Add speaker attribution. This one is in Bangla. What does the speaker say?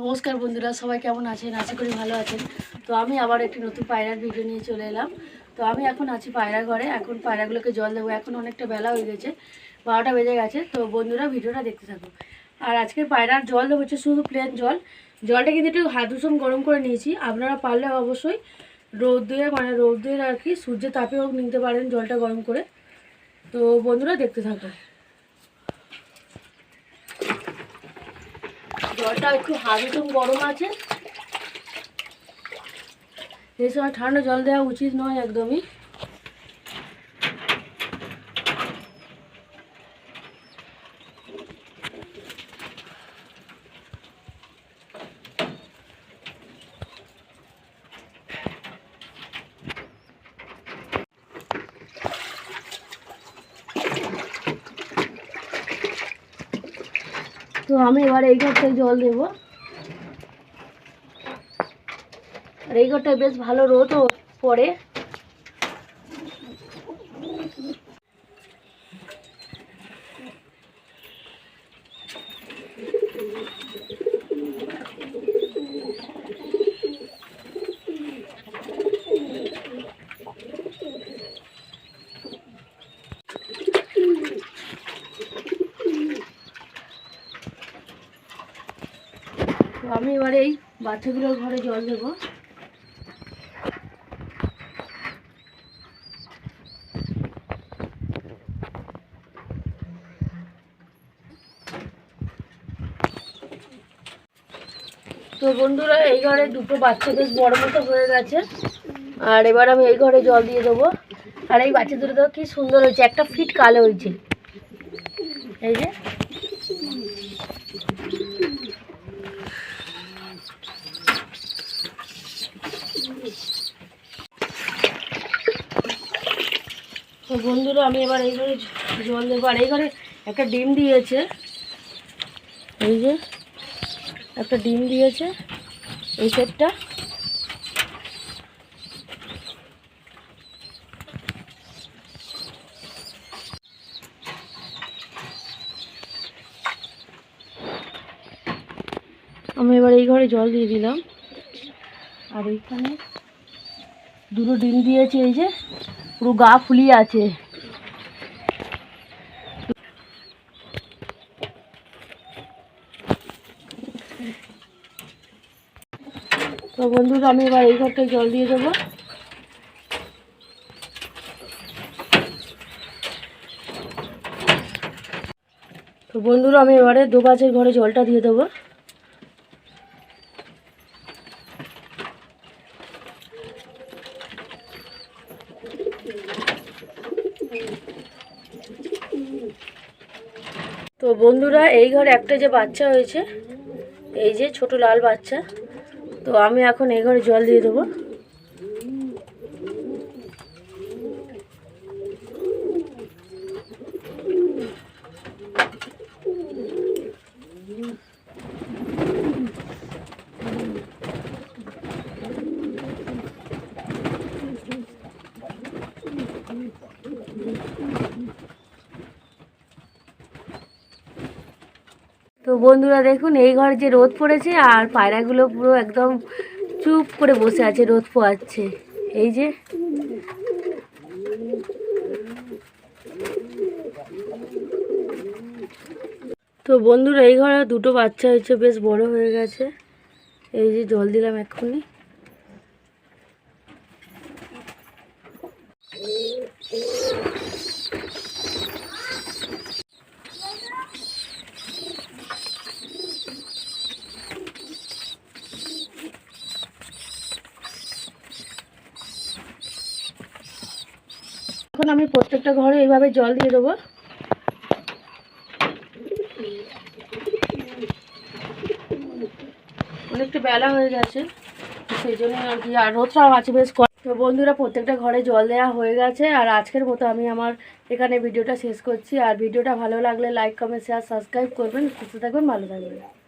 Speaker 1: নমস্কার বন্ধুরা, সবাই কেমন আছেন? আশা করি ভালো আছেন। তো আমি আবার একটি নতুন পায়রার ভিডিও নিয়ে চলে এলাম। তো আমি এখন আছি পায়রা ঘরে। এখন পায়রাগুলোকে জল দেবো। এখন অনেকটা বেলা হয়ে গেছে। বারোটা বেজে গেছে। তো বন্ধুরা, ভিডিওটা দেখতে থাকো। আর আজকের পায়রার জল দেবো হচ্ছে শুধু প্লেন জল। জলটা কিন্তু একটু হাত উষম গরম করে নিয়েছি। আপনারা পারলে অবশ্যই রোদ্দুরে মানে রোদ্দুরে আর কি, সূর্যের তাপেও নিতে পারেন জলটা গরম করে। তো বন্ধুরা, দেখতে থাকো। জলটা একটু হালকা গরম আছে। এই সময় ঠান্ডা জল দেওয়া উচিত নয় একদমই। তো আমি এবার এই ঘরটায় জল দেব। আর এই ঘরটায় বেশ ভালো রোদও পড়ে। তো আমি এবার এই বাচ্চাগুলোর ঘরে জল দেবো। তো বন্ধুরা, এই ঘরে দুটো বাচ্চা বেশ বড় মতো হয়ে গেছে। আর এবার আমি এই ঘরে জল দিয়ে দেবো। আর এই বাচ্চা দুটো কি সুন্দর হয়েছে। একটা ফিট কালো হয়েছে। এই যে তো বন্ধুরা, আমি এবার এই ঘরে জল দেবো। আর এই ঘরে একটা ডিম দিয়েছে। এই যে, একটা ডিম দিয়েছে এই সেটটা। আমি এবার এই ঘরে জল দিয়ে দিলাম। আর এইখানে দুটো ডিম দিয়েছে, এই যে পুরো গা ফুলিয়ে আছে। তো বন্ধুরা, আমি এবার এই ঘরটায় জল দিয়ে দেবো। তো বন্ধুরা, আমি এবারে দু গাছের ঘরে জলটা দিয়ে দেবো। বন্ধুরা, এই ঘরে একটা যে বাচ্চা হয়েছে, এই যে ছোট লাল বাচ্চা, তো আমি এখন এই ঘরে জল দিয়ে দেবো। তো বন্ধুরা দেখুন, এই ঘরে যে রোদ পড়েছে আর পায়রাগুলো পুরো একদম চুপ করে বসে আছে, রোদ পোয়াচ্ছে। এই যে। তো বন্ধুরা, এই ঘরে দুটো বাচ্চা হয়েছে, বেশ বড় হয়ে গেছে। এই যে জল দিলাম এক্ষুনি। এখন আমি প্রত্যেকটা ঘরে এইভাবে জল দিয়ে দেবো। অনেকটা বেলা হয়ে গেছে সেই জন্য আর কি, আর রোদটাও আছে বেশ। তো বন্ধুরা, প্রত্যেকটা ঘরে জল দেওয়া হয়ে গেছে, আর আজকের মতো আমি আমার এখানে ভিডিওটা শেষ করছি। আর ভিডিওটা ভালো লাগলে লাইক কমেন্ট শেয়ার সাবস্ক্রাইব করবেন। সুস্থ থাকবেন, ভালো থাকবেন।